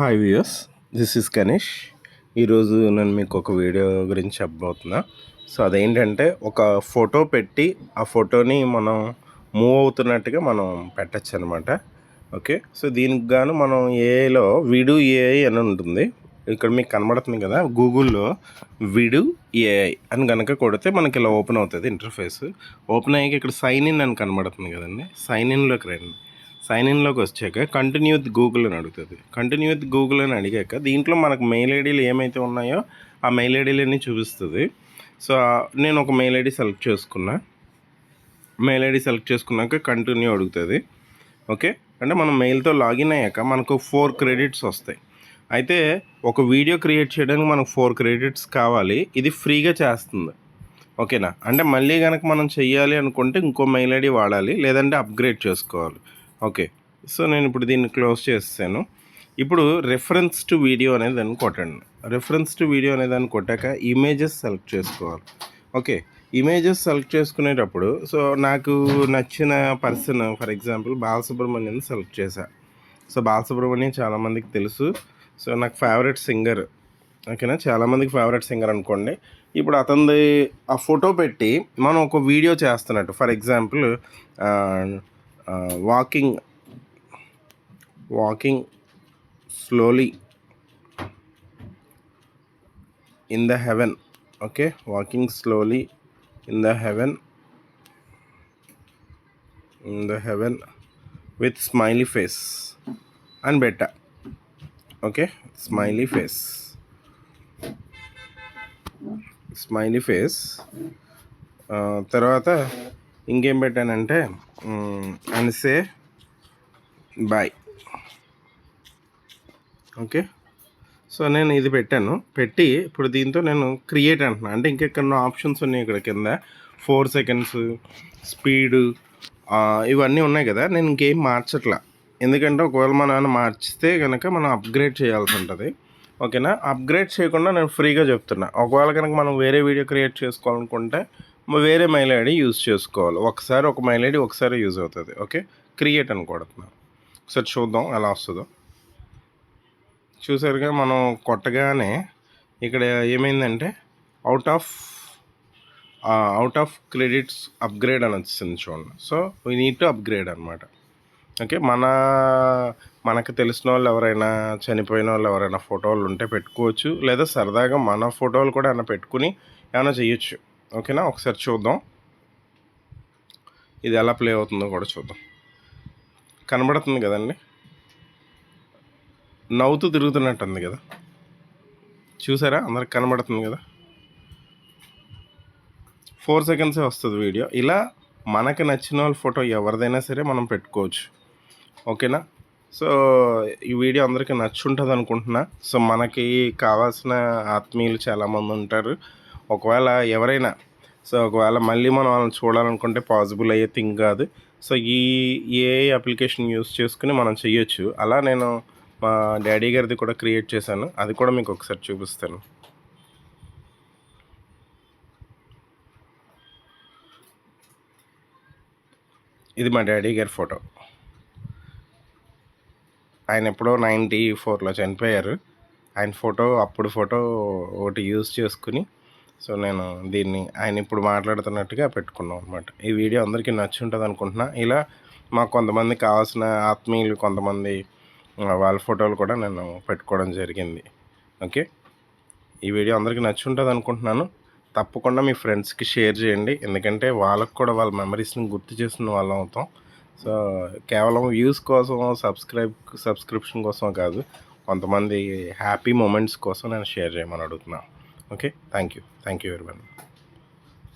Hi viewers this is Ganesh ఈరోజు నేను మీకు ఒక వీడియో గురించి చెప్పబోతున్నా. సో అదేంటంటే ఒక ఫోటో పెట్టి ఆ ఫోటోని మనం మూవ్ అవుతున్నట్టుగా మనం పెట్టచ్చు అనమాట ఓకే? సో దీనికి గాను మనం ఏఐలో విడు ఏఐ అని ఉంటుంది. ఇక్కడ మీకు కనబడుతుంది కదా గూగుల్లో విడు ఏఐ అని కనుక కొడితే మనకి ఇలా ఓపెన్ అవుతుంది ఇంటర్ఫేస్. ఓపెన్ అయ్యాక ఇక్కడ సైన్ ఇన్ అని కనబడుతుంది కదండి. సైన్ ఇన్లోకి రండి. సైన్ ఇన్లోకి వచ్చాక కంటిన్యూ విత్ గూగుల్ అని అడుగుతుంది. కంటిన్యూ విత్ గూగుల్ అని అడిగాక దీంట్లో మనకు మెయిల్ ఐడీలు ఏమైతే ఉన్నాయో ఆ మెయిల్ ఐడీలన్నీ చూపిస్తుంది. సో నేను ఒక మెయిల్ ఐడి సెలెక్ట్ చేసుకున్నా. మెయిల్ ఐడి సెలెక్ట్ చేసుకున్నాక కంటిన్యూ అడుగుతుంది. ఓకే? అంటే మనం మెయిల్తో లాగిన్ అయ్యాక మనకు ఫోర్ క్రెడిట్స్ వస్తాయి. అయితే ఒక వీడియో క్రియేట్ చేయడానికి మనకు ఫోర్ క్రెడిట్స్ కావాలి. ఇది ఫ్రీగా చేస్తుంది. ఓకేనా? అంటే మళ్ళీ కనుక మనం చెయ్యాలి అనుకుంటే ఇంకో మెయిల్ ఐడి వాడాలి. లేదంటే అప్గ్రేడ్ చేసుకోవాలి. ఓకే. సో నేను ఇప్పుడు దీన్ని క్లోజ్ చేస్తాను ఇప్పుడు రెఫరెన్స్ టు వీడియో అనేది దాన్ని కొట్టండి. రెఫరెన్స్ టు వీడియో అనే దాన్ని కొట్టాక ఇమేజెస్ సెలెక్ట్ చేసుకోవాలి. ఓకే. ఇమేజెస్ సెలెక్ట్ చేసుకునేటప్పుడు సో నాకు నచ్చిన person for example Balasubrahmanyam select చేశా. సో బాలసుబ్రహ్మణ్యం చాలామందికి తెలుసు. సో నాకు ఫేవరెట్ సింగర్ ఓకేనా చాలామందికి ఫేవరెట్ సింగర్ అనుకోండి. ఇప్పుడు అతనిది ఆ ఫోటో పెట్టి మనం ఒక వీడియో చేస్తున్నట్టు for example walking walking slowly in the heaven okay walking slowly in the heaven in the heaven with smiley face అని బెట్ట okay smiley face smiley face తర్వాత ఇంకేం పెట్టానంటే అన్సే బాయ్ ఓకే? సో నేను ఇది పెట్టాను. పెట్టి ఇప్పుడు దీంతో నేను క్రియేట్ అంటున్నాను అంటే ఇంకెక్కడో ఆప్షన్స్ ఉన్నాయి ఇక్కడ కింద. ఫోర్ సెకండ్స్ స్పీడు ఇవన్నీ ఉన్నాయి కదా. నేను ఇంకేం మార్చట్లా. ఎందుకంటే ఒకవేళ మనం మార్చితే కనుక మనం అప్గ్రేడ్ చేయాల్సి ఉంటుంది. ఓకేనా? అప్గ్రేడ్ చేయకుండా నేను ఫ్రీగా చెప్తున్నా. ఒకవేళ కనుక మనం వేరే వీడియో క్రియేట్ చేసుకోవాలనుకుంటే వేరే మెయిల్ ఐడి యూజ్ చేసుకోవాలి. ఒకసారి ఒక మెయిల్ ఐడి ఒకసారి యూజ్ అవుతుంది. ఓకే? క్రియేట్ అని కొడుతున్నాం ఒకసారి చూద్దాం ఎలా వస్తుందో. చూసారుగా మనం కొట్టగానే ఇక్కడ ఏమైందంటే out of out of credits upgrade అని వచ్చింది చూడండి. So we need to upgrade అనమాట ఓకే? మన మనకు తెలిసిన వాళ్ళు ఎవరైనా చనిపోయిన వాళ్ళు ఎవరైనా ఫోటోలు ఉంటే పెట్టుకోవచ్చు. లేదా సరదాగా మన ఫోటోలు కూడా ఏమైనా పెట్టుకుని ఏమైనా చేయొచ్చు. ఓకేనా? ఒకసారి చూద్దాం. ఇది ఎలా ప్లే అవుతుందో కూడా చూద్దాం. కనబడుతుంది కదండి? నవ్వుతూ తిరుగుతున్నట్టు ఉంది కదా. చూసారా? అందరికి కనబడుతుంది కదా. ఫోర్ సెకండ్సే వస్తుంది వీడియో. ఇలా మనకు నచ్చిన వాళ్ళ ఫోటో ఎవరిదైనా సరే మనం పెట్టుకోవచ్చు. ఓకేనా? సో ఈ వీడియో అందరికీ నచ్చుంటుంది అనుకుంటున్నా సో మనకి కావాల్సిన ఆత్మీయులు చాలామంది ఉంటారు. ఒకవేళ ఎవరైనా సో ఒకవేళ మళ్ళీ మనం వాళ్ళని చూడాలనుకుంటే పాసిబుల్ అయ్యే థింగ్ కాదు. సో ఈ ఏ అప్లికేషన్ యూస్ చేసుకుని మనం చేయొచ్చు అలా నేను మా డాడీ గారిది కూడా క్రియేట్ చేశాను. అది కూడా మీకు ఒకసారి చూపిస్తాను. ఇది మా డాడీ గారి ఫోటో. ఆయన ఎప్పుడో నైంటీ ఫోర్లో చనిపోయారు. ఆయన ఫోటో అప్పుడు ఫోటో ఒకటి యూజ్ చేసుకుని సో నేను దీన్ని ఆయన ఇప్పుడు మాట్లాడుతున్నట్టుగా పెట్టుకున్నాం అనమాట ఈ వీడియో అందరికీ నచ్చి ఉంటుంది అనుకుంటున్నా. ఇలా మాకు కొంతమంది కావాల్సిన ఆత్మీయులు కొంతమంది వాళ్ళ ఫోటోలు కూడా నేను పెట్టుకోవడం జరిగింది. ఓకే? ఈ వీడియో అందరికీ నచ్చి ఉంటుంది అనుకుంటున్నాను. తప్పకుండా మీ ఫ్రెండ్స్కి షేర్ చేయండి. ఎందుకంటే వాళ్ళకు కూడా వాళ్ళ మెమరీస్ని గుర్తు చేసిన వాళ్ళం అవుతాం. సో కేవలం వ్యూస్ కోసం సబ్స్క్రైబ్ సబ్స్క్రిప్షన్ కోసం కాదు కొంతమంది హ్యాపీ మూమెంట్స్ కోసం నేను షేర్ చేయమని అడుగుతున్నాను okay? Thank you. Thank you everyone